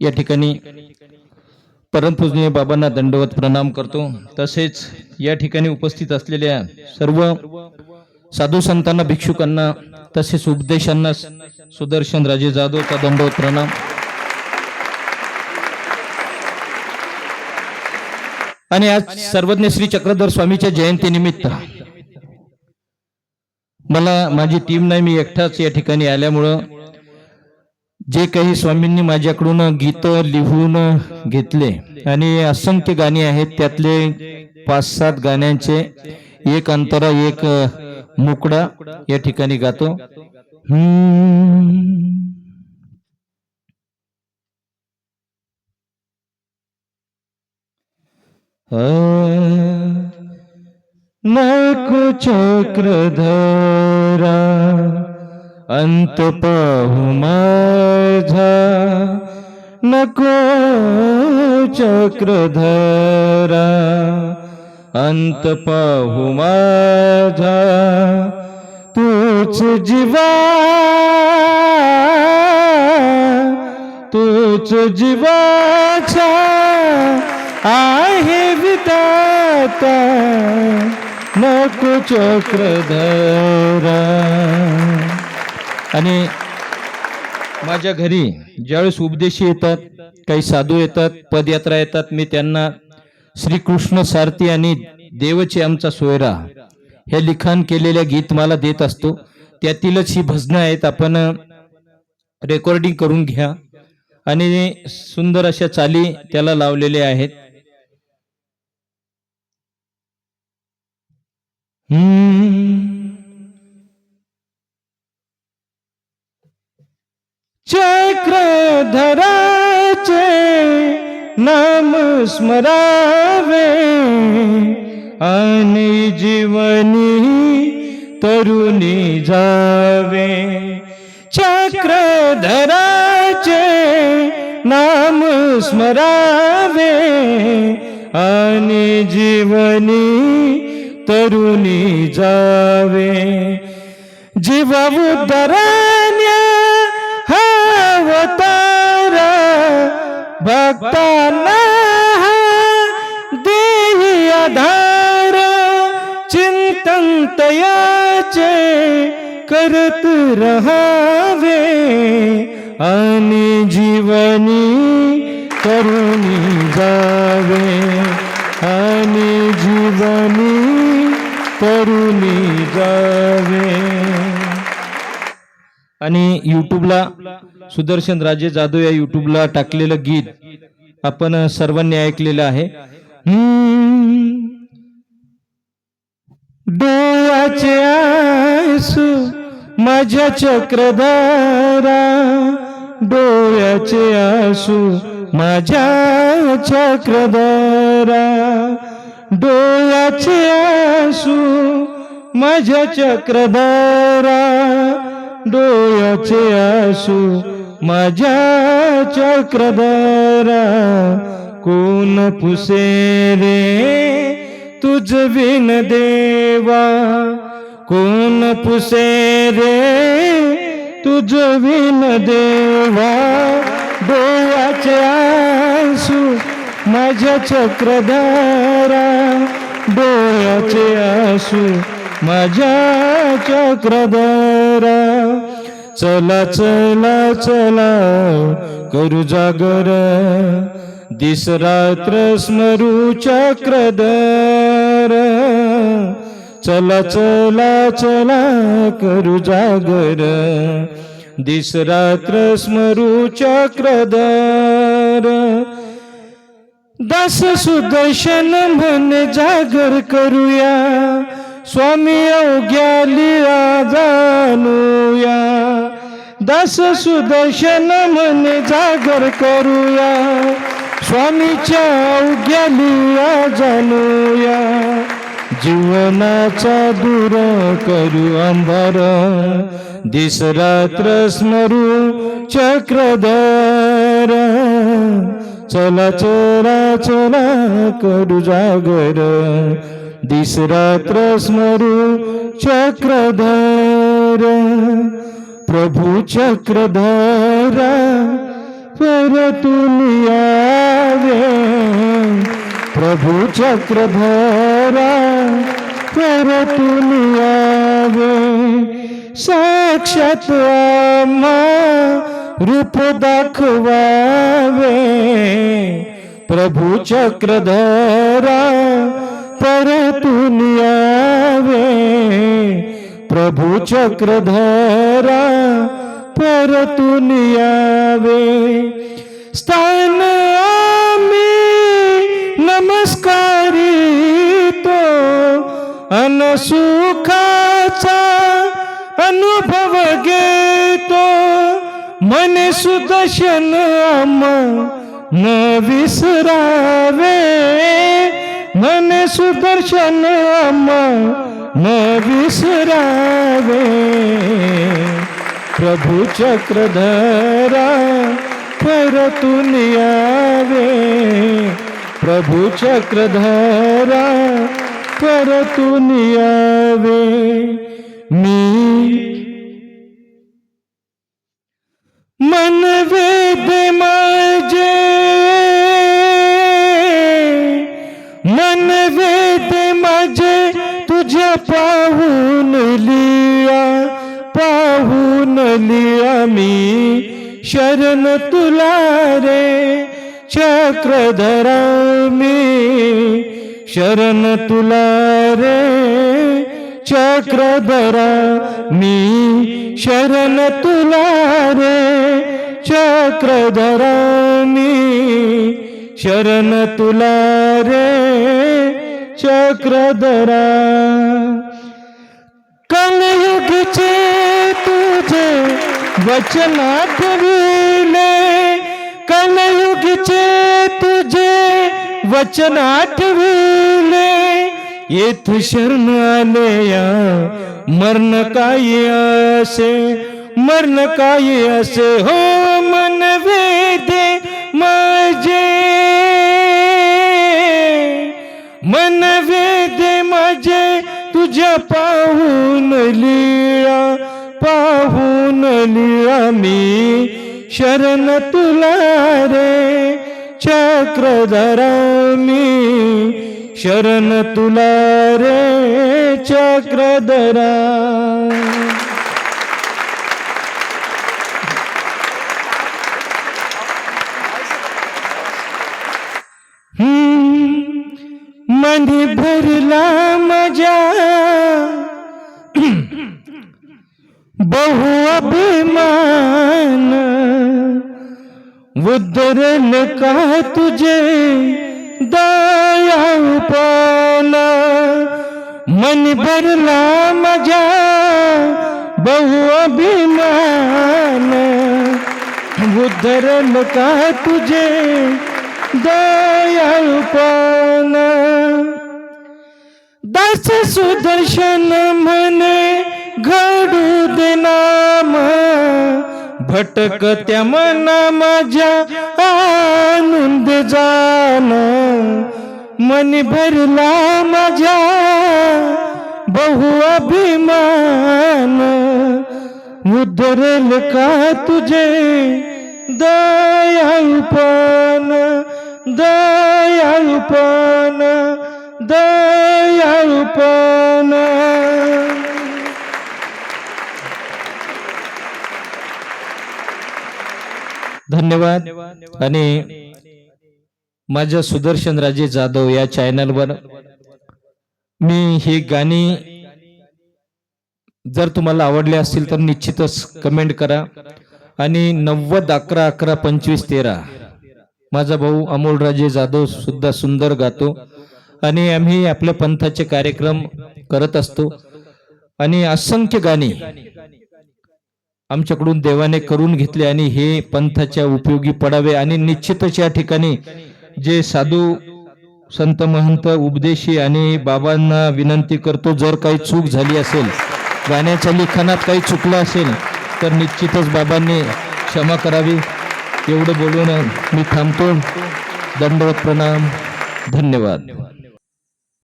या ठिकाणी परमपूजनीय बाबांना दंडवत प्रणाम करतो. तसेच या ठिकाणी उपस्थित असलेल्या सर्व साधू संतांना भिक्षुकांना तसेच उपदेशांना सुदर्शन राजे जाधवचा दंडवत प्रणाम. आणि आज सर्वज्ञ श्री चक्रधर स्वामीच्या जयंतीनिमित्त मला माझी टीम नाही मी एकटाच या ठिकाणी आल्यामुळं जे काही स्वामींनी माझ्याकडून गीतं लिहून घेतले आणि असंख्य गाणी आहेत त्यातले पाच सात गाण्यांचे एक अंतरा एक मुकडा या ठिकाणी गातो हम्म. नको चक्रधरा अंत पाहू माझा नको चक्रधरा. अंत पाहू माझा तूच जीवा. तूच जीवाचा आहे विदाता नको चक्रधरा. आणि माझ्या घरी ज्यावेळेस उपदेशी येतात काही साधू येतात पदयात्रा येतात मी त्यांना श्रीकृष्ण सारथी आणि देवचे आमचा सोयरा हे लिखाण केलेल्या गीत मला देत असतो. त्यातीलच ही भजनं आहेत आपण रेकॉर्डिंग करून घ्या. आणि सुंदर अशा चाली त्याला लावलेल्या आहेत. हम्म. धराचे नाम स्मरावे आणि जीवनी तरुणी जावे चक्रधराचे नाम स्मरावे आणि जीवनी तरुणी जावे जीवा उद्धरण्या अवतार भक्तांना देही आधार चिंतन तयाचे करत रहावे. आणि जीवनी करुणी जावे. आणि जीवनी करुणी जावे. आणि युट्यूबला सुदर्शन राजे जाधव या युट्यूबला टाकलेलं गीत आपण सर्वांनी ऐकलेलं आहे हम्म. डोळ्याचे आसू माझ्या चक्रधारा डोळ्याचे आसू माझ्या चक्रधारा डोळ्याचे आसू माझ्या चक्रधारा डोळ्याचे आसू माझ्या चक्रधारा कोण पुसे रे तुझ विन देवा कोण पुसे रे तुझ विन देवा डोळ्याचे आसू माझ्या चक्रधारा डोळ्याचे आसू माझ्या चक्रधारा. चला चला चला. करू जागर. दिस रात्र स्मरू चक्रधर चला चला चला. करू जागर. दिस रात्र स्मरू चक्रधर दास सुदर्शन म्हण जागर करूया. स्वामी अवघ्या लिया जाणूया. दास सुदर्शन म्हण जागर करूया. स्वामीच्या अवघ्या लिया जाणूया. जीवनाचा दूर करू अंधार. दिस रात्र स्मरू चक्रधर. चला चला चला करू जागर. दिसरात्र स्मरू चक्रधर प्रभू चक्रधर परतून यावे प्रभू चक्रधरा परतून यावे साक्षात आम्हा रूप दाखवावे। प्रभू चक्रधरा परतून यावे. प्रभू चक्रधरा परतून यावे. स्थान आम्ही नमस्कारी तो अनसुखाचा अनुभव घेतो. मने सुदर्शन आम न विसरावे. सुदर्शन आम न विसरावे। प्रभू चक्रधरा परतून यावे प्रभू चक्रधरा परतून यावे मी शरण तुला रे चक्रधरा मी शरण तुला रे चक्रधरा मी शरण तुला रे चक्रधरा मी शरण तुला रे चक्रधरा. कलयुगचे तुझे वचन आठविले कलयुगचे तुझे वचन आठविले येथ शरण आले या मरण काय असे मरण काय असे हो मन वेदे माझे मन वेदे माझे तुझ्या पाहून लिया पाहून लिया मी शरण तुला रे चक्रधरा मी. शरण तुला रे चक्रधरा. हम्म, मनी भरला मजा उद्धरल का तुझे दया पान मन भरला मजा बहु अभिमान। उद्धरल का तुझे दयाळूपण दास सुदर्शन म्हणे घडू दे मा भटकत्या मना माझ्या आनंद जाण मन भरला माझ्या बहु अभिमान. उद्धरेल का तुझे दयाळूपण दयाळूपण दयाळूपण धन्यवाद. आणि माझ्या सुदर्शन राजे जाधव या चॅनलवर मी ही गाणी जर तुम्हाला आवडले असतील तर निश्चितच कमेंट करा. आणि नव्वद अकरा अकरा पंचवीस तेरा. माझा भाऊ अमोलराजे जाधव सुद्धा सुंदर गातो. आणि आम्ही आपल्या पंथाचे कार्यक्रम करत असतो. आणि असंख्य गाणी आमच्याकडून देवाने करून घेतले आणि हे पंथाच्या उपयोगी पडावे आणि निश्चितच या ठिकाणी जे साधू संत महंत उपदेशी आणि बाबांना विनंती करतो जर काही चूक झाली असेल गाण्याच्या लिखाणात काही चुकलं असेल तर निश्चितच बाबांनी क्षमा करावी. एवढं बोलून मी थांबतो. दंडवत प्रणाम. धन्यवाद.